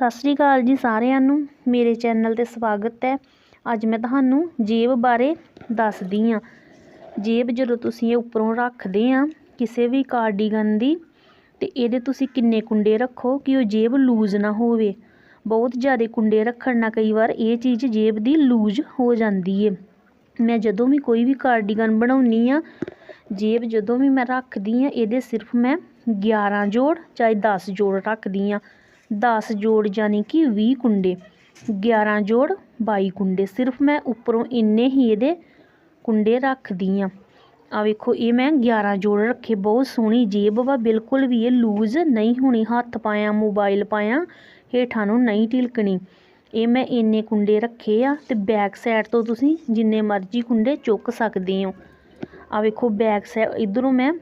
ਸਤਿ ਸ਼੍ਰੀ ਅਕਾਲ ਜੀ ਸਾਰਿਆਂ ਨੂੰ। ਮੇਰੇ ਚੈਨਲ 'ਤੇ ਸਵਾਗਤ ਹੈ। ਅੱਜ ਮੈਂ ਤੁਹਾਨੂੰ ਜੇਬ ਬਾਰੇ ਦੱਸਦੀ ਹਾਂ। ਜੇਬ ਜਦੋਂ ਤੁਸੀਂ ਇਹ ਉੱਪਰੋਂ ਰੱਖਦੇ ਆ ਕਿਸੇ ਵੀ ਕਾਰਡੀਗਨ ਦੀ, ਤੇ ਇਹਦੇ ਤੁਸੀਂ ਕਿੰਨੇ ਕੁੰਡੇ ਰੱਖੋ ਕਿ ਉਹ ਜੇਬ ਲੂਜ਼ ਨਾ ਹੋਵੇ। ਬਹੁਤ ਜ਼ਿਆਦਾ ਕੁੰਡੇ ਰੱਖਣ ਨਾਲ ਕਈ ਵਾਰ ਇਹ ਚੀਜ਼ ਜੇਬ ਦੀ ਲੂਜ਼ ਹੋ ਜਾਂਦੀ ਹੈ ਮੈਂ ਜਦੋਂ ਵੀ ਕੋਈ ਵੀ ਕਾਰਡੀਗਨ ਬਣਾਉਣੀ ਆ ਜੇਬ ਜਦੋਂ ਵੀ ਮੈਂ ਰੱਖਦੀ ਆ ਇਹਦੇ ਸਿਰਫ ਮੈਂ 11 ਜੋੜ ਚਾਹੇ 10 ਜੋੜ ਰੱਖਦੀ ਆ 10 ਜੋੜ ਯਾਨੀ ਕਿ 20 ਕੁੰਡੇ 11 ਜੋੜ 22 ਕੁੰਡੇ। ਸਿਰਫ ਮੈਂ ਉੱਪਰੋਂ ਇੰਨੇ ਹੀ ਇਹਦੇ ਕੁੰਡੇ ਰੱਖਦੀ ਆ ਆ ਵੇਖੋ, ਇਹ ਮੈਂ 11 ਜੋੜ ਰੱਖੇ, ਬਹੁਤ ਸੋਹਣੀ ਜੇਬ ਵਾ, ਬਿਲਕੁਲ ਵੀ ਇਹ ਲੂਜ਼ ਨਹੀਂ ਹੋਣੀ, ਹੱਥ ਪਾਇਆ, ਮੋਬਾਈਲ ਪਾਇਆ, ਹੇਠਾਂ ਨੂੰ ਨਹੀਂ ਢਿਲਕਣੀ। ਇਹ ਮੈਂ ਇੰਨੇ ਕੁੰਡੇ ਰੱਖੇ ਆ ਤੇ ਬੈਕ ਸਾਈਡ ਤੋਂ ਤੁਸੀਂ ਜਿੰਨੇ ਮਰਜ਼ੀ ਕੁੰਡੇ ਚੁੱਕ ਸਕਦੇ ਹੋ। ਆ ਵੇਖੋ, ਬੈਕ ਸਾਈਡ ਇਧਰੋਂ ਮੈਂ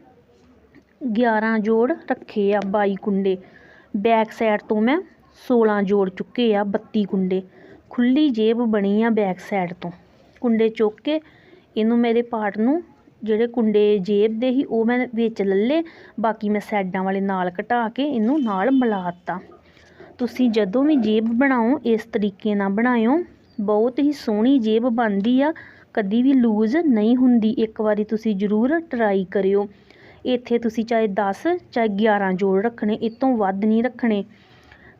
11 ਜੋੜ ਰੱਖੇ ਆ 22 ਕੁੰਡੇ। ਬੈਕ ਸਾਈਡ ਤੋਂ ਮੈਂ 16 ਜੋੜ ਚੁੱਕੇ ਆ 32 ਕੁੰਡੇ। ਖੁੱਲੀ ਜੇਬ ਬਣੀ ਆ ਬੈਕ ਸਾਈਡ ਤੋਂ। ਕੁੰਡੇ ਚੁੱਕ ਕੇ ਇਹਨੂੰ ਮੇਰੇ ਪਾਰਟ ਨੂੰ ਜਿਹੜੇ ਕੁੰਡੇ ਜੇਬ ਦੇ ਹੀ ਉਹ ਮੈਂ ਵਿੱਚ ਲੱਲੇ ਬਾਕੀ ਮੈਂ ਸਾਈਡਾਂ ਵਾਲੇ ਨਾਲ ਘਟਾ ਕੇ ਇਹਨੂੰ ਨਾਲ ਮਿਲਾਤਾ ਤੁਸੀਂ ਜਦੋਂ ਵੀ ਜੇਬ ਬਣਾਓ, ਇਸ ਤਰੀਕੇ ਨਾਲ ਬਣਾਇਓ। ਬਹੁਤ ਹੀ ਸੋਹਣੀ ਜੇਬ ਬਣਦੀ ਆ। ਕਦੀ ਵੀ ਲੂਜ਼ ਨਹੀਂ ਹੁੰਦੀ। ਇੱਕ ਵਾਰੀ ਤੁਸੀਂ ਜ਼ਰੂਰ ਟਰਾਈ ਕਰਿਓ। ਇੱਥੇ ਤੁਸੀਂ ਚਾਹੇ 10 ਚਾਹੇ 11 ਜੋੜ ਰੱਖਣੇ, ਇਹ ਤੋਂ ਵੱਧ ਨਹੀਂ ਰੱਖਣੇ।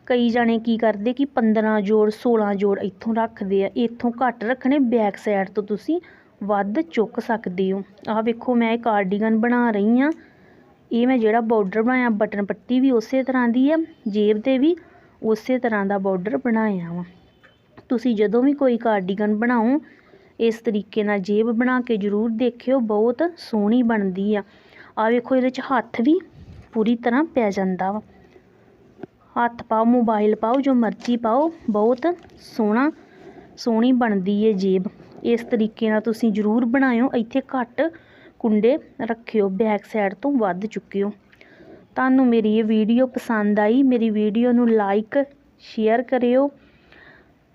ਕਈ ਜਾਣੇ ਕੀ ਕਰਦੇ ਕਿ 15 ਜੋੜ 16 ਜੋੜ ਇੱਥੋਂ ਰੱਖਦੇ ਆ। ਇੱਥੋਂ ਘੱਟ ਰੱਖਣੇ ਬੈਕ ਸਾਈਡ ਤੋਂ ਤੁਸੀਂ ਵੱਧ ਚੁੱਕ ਸਕਦੇ ਹੋ। ਆਹ ਵੇਖੋ, ਮੈਂ ਇਹ ਕਾਰਡੀਗਨ ਬਣਾ ਰਹੀ ਆ ਇਹ ਮੈਂ ਜਿਹੜਾ ਬਾਰਡਰ ਬਣਾਇਆ, ਬਟਨ ਪੱਟੀ ਵੀ ਉਸੇ ਤਰ੍ਹਾਂ ਦੀ ਆ, ਜੇਬ ਤੇ ਵੀ ਉਸੇ ਤਰ੍ਹਾਂ ਦਾ ਬਾਰਡਰ ਬਣਾਇਆ ਵਾ। ਤੁਸੀਂ ਜਦੋਂ ਵੀ ਕੋਈ ਕਾਰਡੀਗਨ ਬਣਾਓ, ਇਸ ਤਰੀਕੇ ਨਾਲ ਜੇਬ ਬਣਾ ਕੇ ਜ਼ਰੂਰ ਦੇਖਿਓ, ਬਹੁਤ ਸੋਹਣੀ ਬਣਦੀ ਆ। ਆ ਵੇਖੋ ਇਹਦੇ 'ਚ ਹੱਥ ਵੀ ਪੂਰੀ ਤਰ੍ਹਾਂ ਪੈ ਜਾਂਦਾ ਵਾ। ਹੱਥ ਪਾਓ ਮੋਬਾਈਲ ਪਾਓ, ਜੋ ਮਰਜ਼ੀ ਪਾਓ, ਬਹੁਤ ਸੋਹਣਾ, ਸੋਹਣੀ ਬਣਦੀ ਏ ਜੇਬ। ਇਸ ਤਰੀਕੇ ਨਾਲ ਤੁਸੀਂ ਜ਼ਰੂਰ ਬਣਾਇਓ, ਇੱਥੇ ਘੱਟ ਕੁੰਡੇ ਰੱਖਿਓ ਬੈਕ ਸਾਈਡ ਤੋਂ ਵੱਧ ਚੁੱਕਿਓ। ਤੁਹਾਨੂੰ ਮੇਰੀ ਇਹ ਵੀਡੀਓ ਪਸੰਦ ਆਈ, ਮੇਰੀ ਵੀਡੀਓ ਨੂੰ ਲਾਈਕ ਸ਼ੇਅਰ ਕਰਿਓ।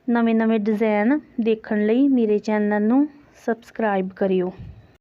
ਨਵੇਂ ਨਵੇਂ ਡਿਜ਼ਾਈਨ ਦੇਖਣ ਲਈ ਮੇਰੇ ਚੈਨਲ ਨੂੰ ਸਬਸਕ੍ਰਾਈਬ ਕਰਿਓ।